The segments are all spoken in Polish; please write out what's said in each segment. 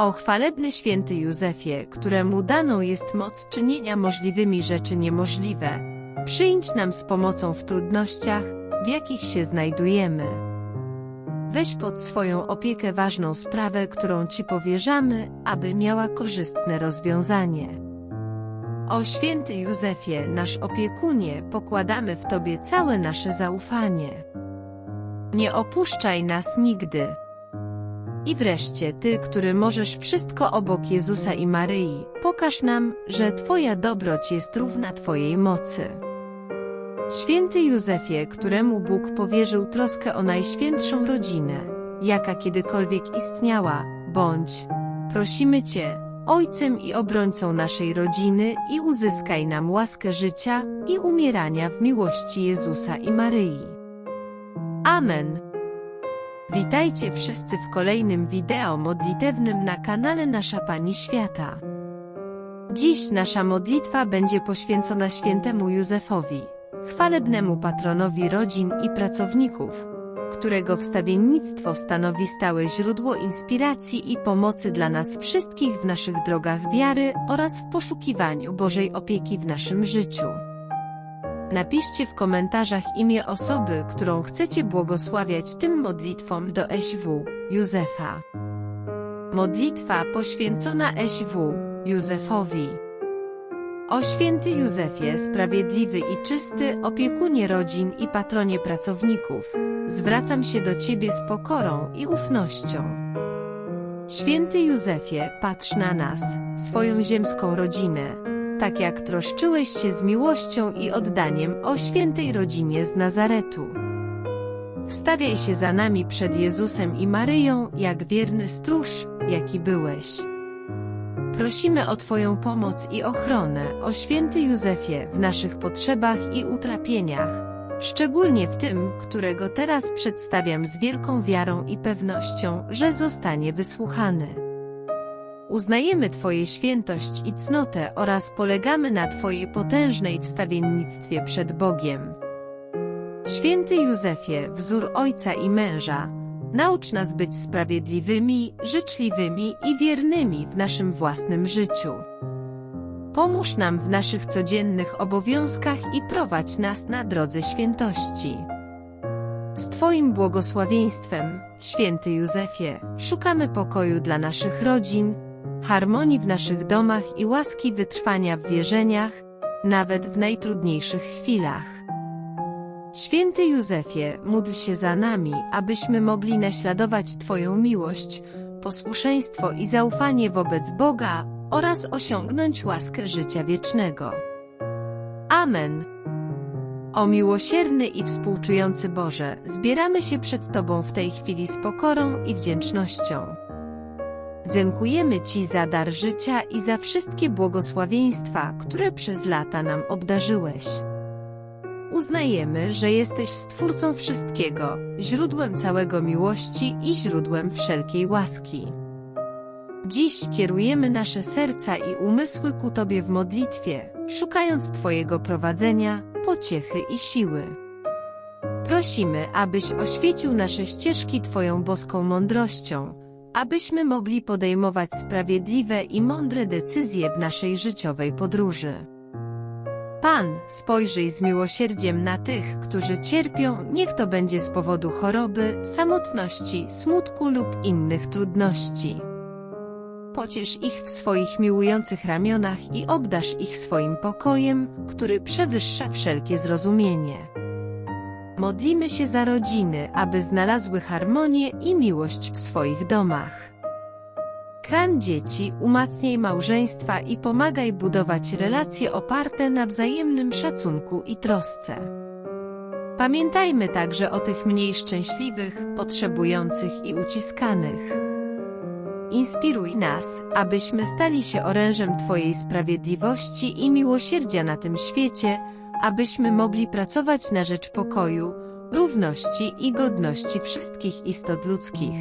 O chwalebny święty Józefie, któremu daną jest moc czynienia możliwymi rzeczy niemożliwe, przyjdź nam z pomocą w trudnościach, w jakich się znajdujemy. Weź pod swoją opiekę ważną sprawę, którą Ci powierzamy, aby miała korzystne rozwiązanie. O święty Józefie, nasz opiekunie, pokładamy w Tobie całe nasze zaufanie. Nie opuszczaj nas nigdy. I wreszcie Ty, który możesz wszystko obok Jezusa i Maryi, pokaż nam, że Twoja dobroć jest równa Twojej mocy. Święty Józefie, któremu Bóg powierzył troskę o najświętszą rodzinę, jaka kiedykolwiek istniała, bądź, prosimy Cię, Ojcem i obrońcą naszej rodziny i uzyskaj nam łaskę życia i umierania w miłości Jezusa i Maryi. Amen. Witajcie wszyscy w kolejnym wideo modlitewnym na kanale Nasza Pani Świata. Dziś nasza modlitwa będzie poświęcona świętemu Józefowi, chwalebnemu patronowi rodzin i pracowników, którego wstawiennictwo stanowi stałe źródło inspiracji i pomocy dla nas wszystkich w naszych drogach wiary oraz w poszukiwaniu Bożej opieki w naszym życiu. Napiszcie w komentarzach imię osoby, którą chcecie błogosławiać tym modlitwom do SW, Józefa. Modlitwa poświęcona SW, Józefowi. O święty Józefie, sprawiedliwy i czysty, opiekunie rodzin i patronie pracowników, zwracam się do Ciebie z pokorą i ufnością. Święty Józefie, patrz na nas, swoją ziemską rodzinę, tak jak troszczyłeś się z miłością i oddaniem o świętej rodzinie z Nazaretu. Wstawiaj się za nami przed Jezusem i Maryją, jak wierny stróż, jaki byłeś. Prosimy o Twoją pomoc i ochronę, o święty Józefie, w naszych potrzebach i utrapieniach, szczególnie w tym, którego teraz przedstawiam z wielką wiarą i pewnością, że zostanie wysłuchany. Uznajemy Twoje świętość i cnotę oraz polegamy na Twojej potężnej wstawiennictwie przed Bogiem. Święty Józefie, wzór ojca i męża, naucz nas być sprawiedliwymi, życzliwymi i wiernymi w naszym własnym życiu. Pomóż nam w naszych codziennych obowiązkach i prowadź nas na drodze świętości. Z Twoim błogosławieństwem, święty Józefie, szukamy pokoju dla naszych rodzin, harmonii w naszych domach i łaski wytrwania w wierzeniach, nawet w najtrudniejszych chwilach. Święty Józefie, módl się za nami, abyśmy mogli naśladować Twoją miłość, posłuszeństwo i zaufanie wobec Boga oraz osiągnąć łaskę życia wiecznego. Amen. O miłosierny i współczujący Boże, zbieramy się przed Tobą w tej chwili z pokorą i wdzięcznością. Dziękujemy Ci za dar życia i za wszystkie błogosławieństwa, które przez lata nam obdarzyłeś. Uznajemy, że jesteś Stwórcą wszystkiego, źródłem całego miłości i źródłem wszelkiej łaski. Dziś kierujemy nasze serca i umysły ku Tobie w modlitwie, szukając Twojego prowadzenia, pociechy i siły. Prosimy, abyś oświecił nasze ścieżki Twoją boską mądrością, abyśmy mogli podejmować sprawiedliwe i mądre decyzje w naszej życiowej podróży. Pan, spojrzyj z miłosierdziem na tych, którzy cierpią, niech to będzie z powodu choroby, samotności, smutku lub innych trudności. Pociesz ich w swoich miłujących ramionach i obdasz ich swoim pokojem, który przewyższa wszelkie zrozumienie. Modlimy się za rodziny, aby znalazły harmonię i miłość w swoich domach. Kran dzieci, umacniaj małżeństwa i pomagaj budować relacje oparte na wzajemnym szacunku i trosce. Pamiętajmy także o tych mniej szczęśliwych, potrzebujących i uciskanych. Inspiruj nas, abyśmy stali się orężem Twojej sprawiedliwości i miłosierdzia na tym świecie, abyśmy mogli pracować na rzecz pokoju, równości i godności wszystkich istot ludzkich.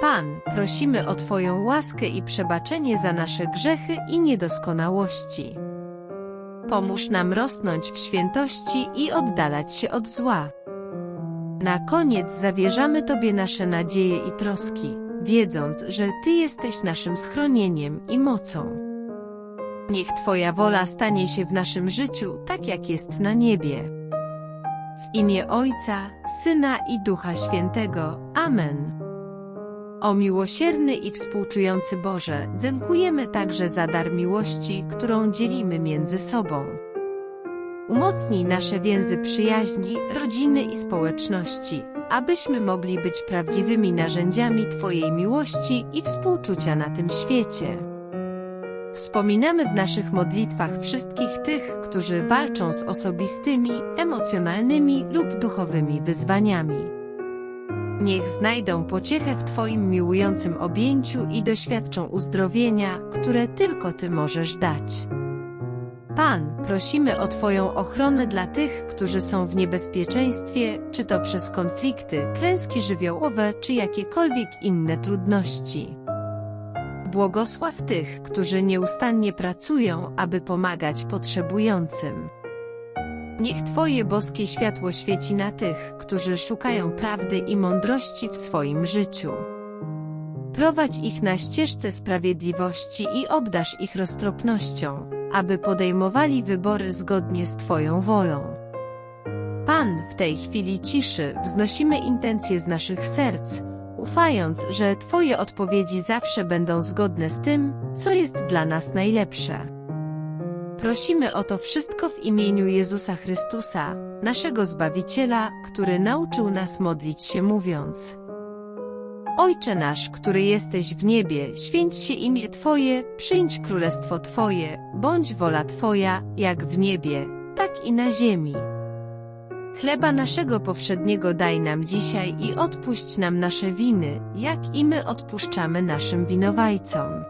Pan, prosimy o Twoją łaskę i przebaczenie za nasze grzechy i niedoskonałości. Pomóż nam rosnąć w świętości i oddalać się od zła. Na koniec zawierzamy Tobie nasze nadzieje i troski, wiedząc, że Ty jesteś naszym schronieniem i mocą. Niech Twoja wola stanie się w naszym życiu tak, jak jest na niebie. W imię Ojca, Syna i Ducha Świętego. Amen. O miłosierny i współczujący Boże, dziękujemy także za dar miłości, którą dzielimy między sobą. Umocnij nasze więzy przyjaźni, rodziny i społeczności, abyśmy mogli być prawdziwymi narzędziami Twojej miłości i współczucia na tym świecie. Wspominamy w naszych modlitwach wszystkich tych, którzy walczą z osobistymi, emocjonalnymi lub duchowymi wyzwaniami. Niech znajdą pociechę w Twoim miłującym objęciu i doświadczą uzdrowienia, które tylko Ty możesz dać. Pan, prosimy o Twoją ochronę dla tych, którzy są w niebezpieczeństwie, czy to przez konflikty, klęski żywiołowe, czy jakiekolwiek inne trudności. Błogosław tych, którzy nieustannie pracują, aby pomagać potrzebującym. Niech Twoje boskie światło świeci na tych, którzy szukają prawdy i mądrości w swoim życiu. Prowadź ich na ścieżce sprawiedliwości i obdarz ich roztropnością, aby podejmowali wybory zgodnie z Twoją wolą. Pan, w tej chwili ciszy wznosimy intencje z naszych serc, ufając, że Twoje odpowiedzi zawsze będą zgodne z tym, co jest dla nas najlepsze. Prosimy o to wszystko w imieniu Jezusa Chrystusa, naszego Zbawiciela, który nauczył nas modlić się mówiąc. Ojcze nasz, który jesteś w niebie, święć się imię Twoje, przyjdź królestwo Twoje, bądź wola Twoja, jak w niebie, tak i na ziemi. Chleba naszego powszedniego daj nam dzisiaj i odpuść nam nasze winy, jak i my odpuszczamy naszym winowajcom.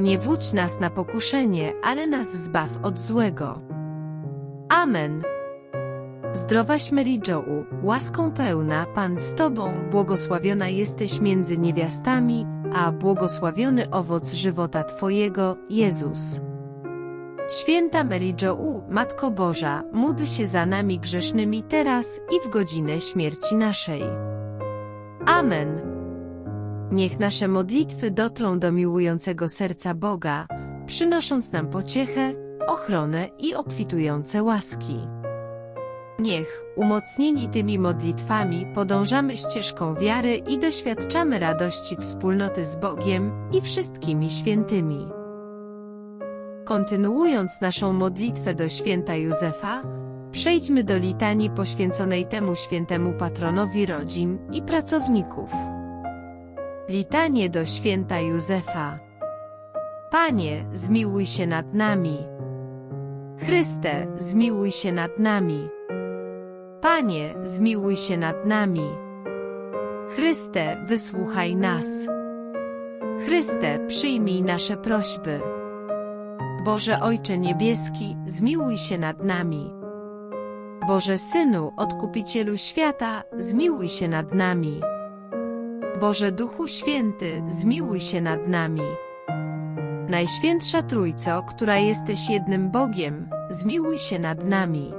Nie wódź nas na pokuszenie, ale nas zbaw od złego. Amen. Zdrowaś Mary Jo, łaską pełna, Pan z Tobą, błogosławiona jesteś między niewiastami, a błogosławiony owoc żywota Twojego, Jezus. Święta Mary Jo, Matko Boża, módl się za nami grzesznymi teraz i w godzinę śmierci naszej. Amen. Niech nasze modlitwy dotrą do miłującego serca Boga, przynosząc nam pociechę, ochronę i obfitujące łaski. Niech, umocnieni tymi modlitwami, podążamy ścieżką wiary i doświadczamy radości wspólnoty z Bogiem i wszystkimi świętymi. Kontynuując naszą modlitwę do święta Józefa, przejdźmy do litanii poświęconej temu świętemu patronowi rodzin i pracowników. Litanie do święta Józefa. Panie, zmiłuj się nad nami. Chryste, zmiłuj się nad nami. Panie, zmiłuj się nad nami. Chryste, wysłuchaj nas. Chryste, przyjmij nasze prośby. Boże Ojcze Niebieski, zmiłuj się nad nami. Boże Synu, Odkupicielu świata, zmiłuj się nad nami. Boże Duchu Święty, zmiłuj się nad nami. Najświętsza Trójco, która jesteś jednym Bogiem, zmiłuj się nad nami.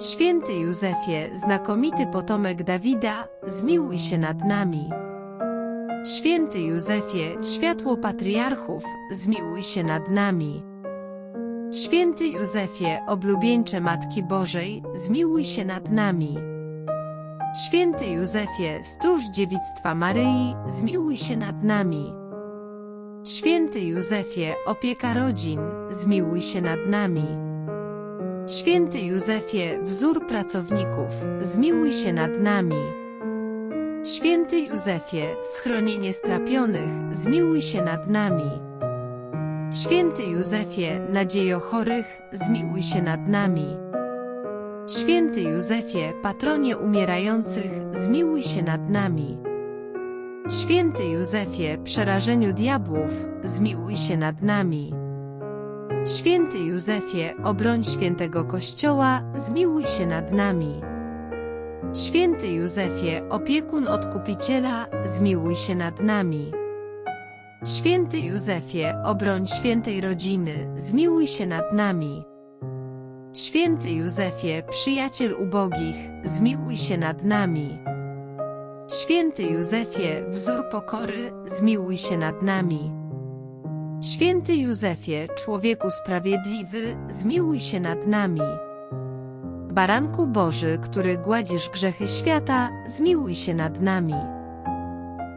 Święty Józefie, znakomity potomek Dawida, zmiłuj się nad nami. Święty Józefie, światło patriarchów, zmiłuj się nad nami. Święty Józefie, oblubieńcze Matki Bożej, zmiłuj się nad nami. Święty Józefie, stróż dziewictwa Maryi, zmiłuj się nad nami. Święty Józefie, opieka rodzin, zmiłuj się nad nami. Święty Józefie, wzór pracowników, zmiłuj się nad nami. Święty Józefie, schronienie strapionych, zmiłuj się nad nami. Święty Józefie, nadziejo chorych, zmiłuj się nad nami. Święty Józefie, patronie umierających, zmiłuj się nad nami. Święty Józefie, przerażeniu diabłów, zmiłuj się nad nami. Święty Józefie, obroń świętego Kościoła, zmiłuj się nad nami. Święty Józefie, opiekun Odkupiciela, zmiłuj się nad nami. Święty Józefie, obroń świętej rodziny, zmiłuj się nad nami. Święty Józefie, przyjaciel ubogich, zmiłuj się nad nami. Święty Józefie, wzór pokory, zmiłuj się nad nami. Święty Józefie, człowieku sprawiedliwy, zmiłuj się nad nami. Baranku Boży, który gładzisz grzechy świata, zmiłuj się nad nami.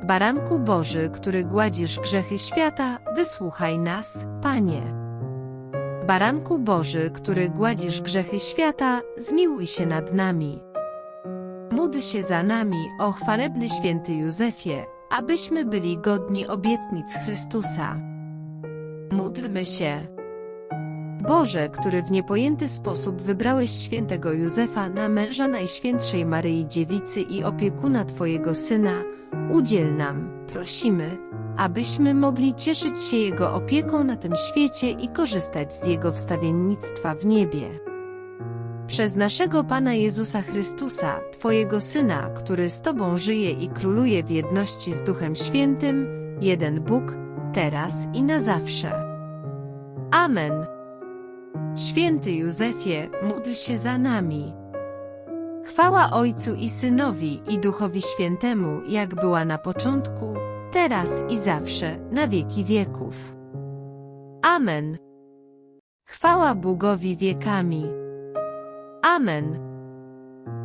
Baranku Boży, który gładzisz grzechy świata, wysłuchaj nas, Panie. Baranku Boży, który gładzisz grzechy świata, zmiłuj się nad nami. Módl się za nami, o chwalebny święty Józefie, abyśmy byli godni obietnic Chrystusa. Módlmy się. Boże, który w niepojęty sposób wybrałeś świętego Józefa na męża Najświętszej Maryi Dziewicy i opiekuna Twojego Syna, udziel nam, prosimy, abyśmy mogli cieszyć się Jego opieką na tym świecie i korzystać z Jego wstawiennictwa w niebie. Przez naszego Pana Jezusa Chrystusa, Twojego Syna, który z Tobą żyje i króluje w jedności z Duchem Świętym, jeden Bóg, teraz i na zawsze. Amen. Święty Józefie, módl się za nami. Chwała Ojcu i Synowi i Duchowi Świętemu, jak była na początku, teraz i zawsze, na wieki wieków. Amen. Chwała Bogowi wiekami. Amen.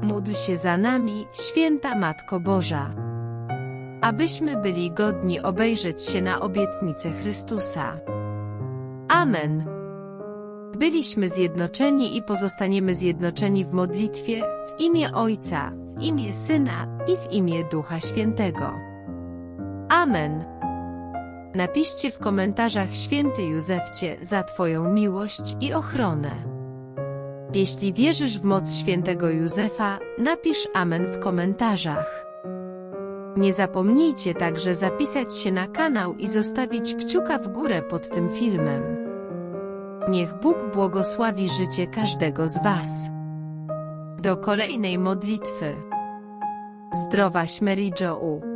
Módl się za nami, święta Matko Boża. Abyśmy byli godni obejrzeć się na obietnicę Chrystusa. Amen. Byliśmy zjednoczeni i pozostaniemy zjednoczeni w modlitwie, w imię Ojca, w imię Syna i w imię Ducha Świętego. Amen. Napiszcie w komentarzach Święty Józefcie za Twoją miłość i ochronę. Jeśli wierzysz w moc Świętego Józefa, napisz Amen w komentarzach. Nie zapomnijcie także zapisać się na kanał i zostawić kciuka w górę pod tym filmem. Niech Bóg błogosławi życie każdego z Was. Do kolejnej modlitwy. Zdrowaś Mary Jo.